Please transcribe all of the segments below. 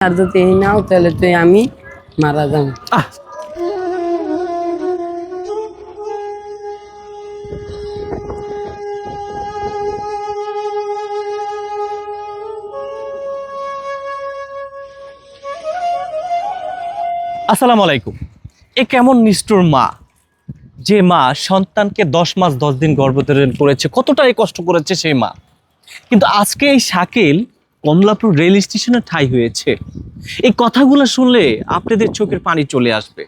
আর যদি এই নাও, তাহলে তুই আমি মারা আহ! আসসালামু আলাইকুম। এ কেমন নিষ্ঠুর মা? যে মা সন্তানকে দশ মাস দশ দিন গর্ভধারণ করেছে, কতটাই কষ্ট করেছে সেই মা। কিন্তু আজকে এই শাকিল কমলাপুর রেল স্টেশনে ঠাই হয়েছে। এই কথাগুলো শুনলে আপনাদের চোখের পানি চলে আসবে।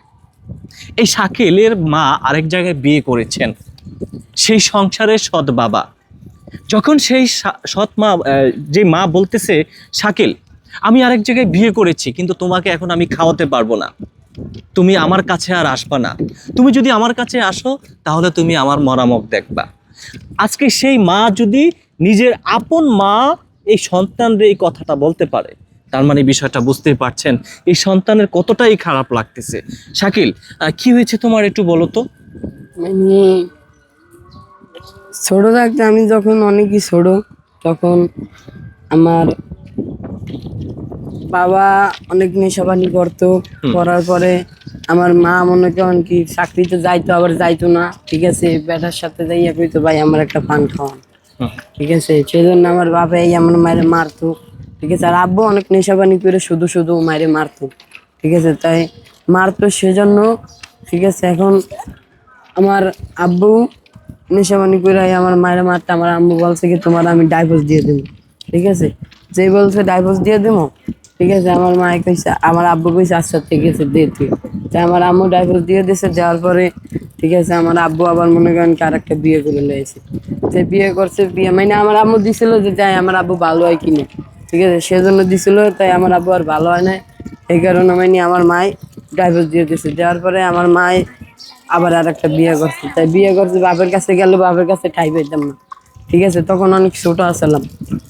এই শাকিলের মা আরেক জায়গায় বিয়ে করেছেন। সেই সংসারের সৎ বাবা। যখন সেই সৎ মা যে মা বলতেছে, শাকিল, আমি আরেক জায়গায় বিয়ে করেছি, কিন্তু তোমাকে এখন আমি খাওয়াতে পারব না। তুমি আমার কাছে আর আসবা না। তুমি যদি আমার কাছে আসো, তাহলে তুমি আমার মরামক দেখবা। আজকে সেই মা যদি নিজের আপন মা এই সন্তানদের এই কথাটা বলতে পারে। তার মানে বিষয়টা বুঝতেই পারছেন এই সন্তানের কতটাই খারাপ লাগতেছে। শাকিল কি হয়েছে তোমার একটু বলো তো? মানে ছোট থাকতে আমি যখন অনেকই ছোট তখন আমার বাবা অনেক নেশাবানি করতো করার পরে আমার মা মনে করেন কি চাকরিতে যাইতো আবার যাইতো না ঠিক আছে বেটার সাথে যাইয়া কইতো ভাই আমার একটা পান খাওয়ান। ঠিক আছে সেই জন্য আমার বাবা এই আমার মায়ের মারতো। ঠিক আছে, আর আব্বু অনেক নেশাবানি করে শুধু শুধু মায়ের মারতো। ঠিক আছে, তাই মারতো সেজন্য, ঠিক আছে, এখন আমার আব্বু নেশাবানি করে আমার মায়ের মারতে আমার আম্মু বলছে কি, তোমার আমি ডাইভোর্স দিয়ে দেবো। ঠিক আছে যে বলছে ডাইভোর্স দিয়ে দেবো, ঠিক আছে, আমার মায়ে কইছে, আমার আব্বু কইছে আচ্ছা ঠিক আছে, দে তুই। তাই আমার আম্মু ডাইভোর্স দিয়ে দিয়েছে দেওয়ার পরে ঠিক আছে, আমার আব্বু আবার মনে করেন কি আরেকটা বিয়ে করে লয়েছে যে বিয়ে করছে, বিয়ে মানে আমার আম্মু দিছিল যে যাই, আমার আব্বু ভালো হয় কিনে। ঠিক আছে, সেজন্য দিছিল, তাই আমার আব্বু আর ভালো হয় না এই কারণে মানে আমার মায় ডাইভোর্স দিয়ে দিছে। দেওয়ার পরে আমার মায় আবার আর একটা বিয়ে করছে। তাই বিয়ে করছে, বাপের কাছে গেল, বাপের কাছে ঠাই পেতাম না। ঠিক আছে, তখন অনেক ছোট আসলাম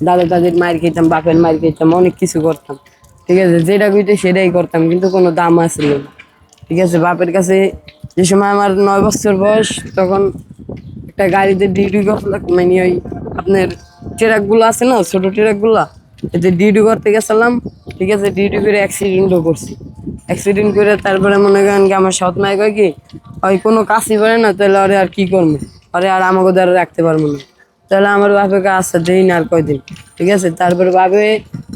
দাদা দাদির মায়ের খেতাম বাপের মায়ের খেতাম অনেক কিছু করতাম। ঠিক আছে, যেটা কইতে সেটাই করতাম, কিন্তু কোনো দাম আসছিল না। ঠিক আছে, বাপের কাছে যে সময় আমার নয় বছর বয়স, তখন একটা গাড়িতে ডিউটি মানে ওই আপনার ট্রাকগুলো আছে না, ছোট ট্রাকগুলো, এতে ডিউটি করতে গেছিলাম, ঠিক আছে ডিউটি করে অ্যাক্সিডেন্টও করছি। অ্যাক্সিডেন্ট করে তারপরে মনে করেন কি আমার সৎ মায় কয় কি, ওই কোনো কাজই পারে না, তাহলে ওরে আর কি করব? ওরে আর আমাকে দ্বারা রাখতে পারব না। তাহলে আমার বাপেকে আচ্ছা দেই না আর কয়দিন। ঠিক আছে, তারপরে বাপে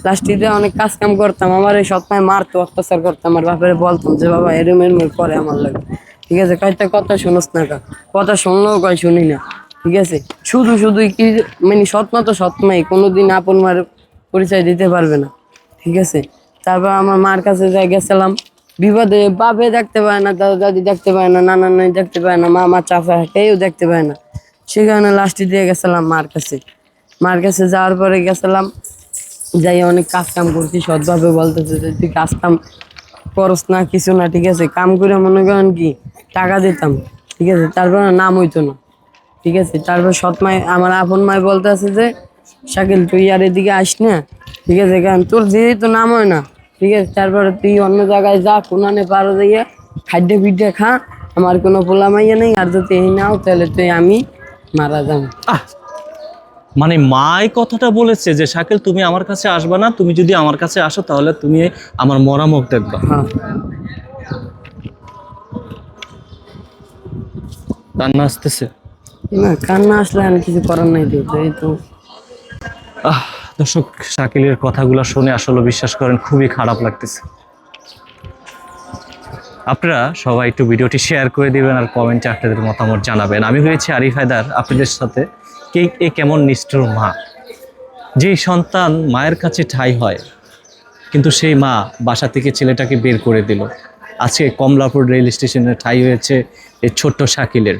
লাস্টিতে অনেক কাজ কাম করতাম, আমার এই সৎমায় মারতো, অত্যাচার করতাম আমার বাপের বলতাম যে, বাবা এরম এরম করে আমার লাগে। ঠিক আছে কয়টা কথা শুনোস না কা কথা শুনলেও কয় শুনি না, ঠিক আছে? শুধু শুধু কি মানে সৎমা তো সৎমাই কোনোদিন আপন মার পরিচয় দিতে পারবে না, ঠিক আছে? তারপর আমার মার কাছে যাই গেছিলাম, বিপদে বাপে দেখতে পায় না, দাদা দাদি দেখতে পায় না, নানা নানি দেখতে পায় না, মামা চাচা কেউ দেখতে পায় না। সেখানে লাস্টে দিয়ে গেছিলাম মার কাছে। মার কাছে যাওয়ার পরে গেছিলাম, যাই অনেক কাজ কাম করছি, সৎভাবে বলতেছে যে তুই কাজ কাম করস না, কিছু না, ঠিক আছে? কাম করে মনে করেন কি টাকা দিতাম ঠিক আছে? তারপর নাম হইতো না ঠিক আছে? তারপর সৎ মাই আমার আপন মাই বলতে আছে যে শাকিল তুই আর এদিকে আস না ঠিক আছে? কারণ তোর যেহেতু নাম হয় না ঠিক আছে? তারপরে তুই অন্য জায়গায় যা কোনানে পারো যাইয়া খাদ্য পিঠে খা আমার কোনো পোলা মাইয়া নেই আর যদি এই নাও তাহলে তুই আমি মারা যাব মানে মাই কথাটা বলেছে যে শাকিল তুমি আমার কাছে আসবা না তুমি যদি আমার কাছে আসো তাহলে তুমি আমার মরামক দেখবা। হ্যাঁ। কান্না আসতেছে। না কান্না আসলে আর কিছু করার নাই তো এই তো। আহ দর্শক শাকিলের কথাগুলো শুনে আসলে বিশ্বাস করেন খুবই খারাপ লাগতেছে। আপনারা সবাই একটু ভিডিওটি শেয়ার করে দিবেন আর কমেন্টে আপনাদের মতামত জানাবেন। আমি হয়েছি আরিফ হায়দার আপনাদের সাথে কে এ কেমন নিষ্ঠুর মা? যে সন্তান মায়ের কাছে ঠাই হয় কিন্তু সেই মা বাসা থেকে ছেলেটাকে বের করে দিল। আজকে কমলাপুর রেল স্টেশনে ঠাই হয়েছে এই ছোট্ট শাকিলের।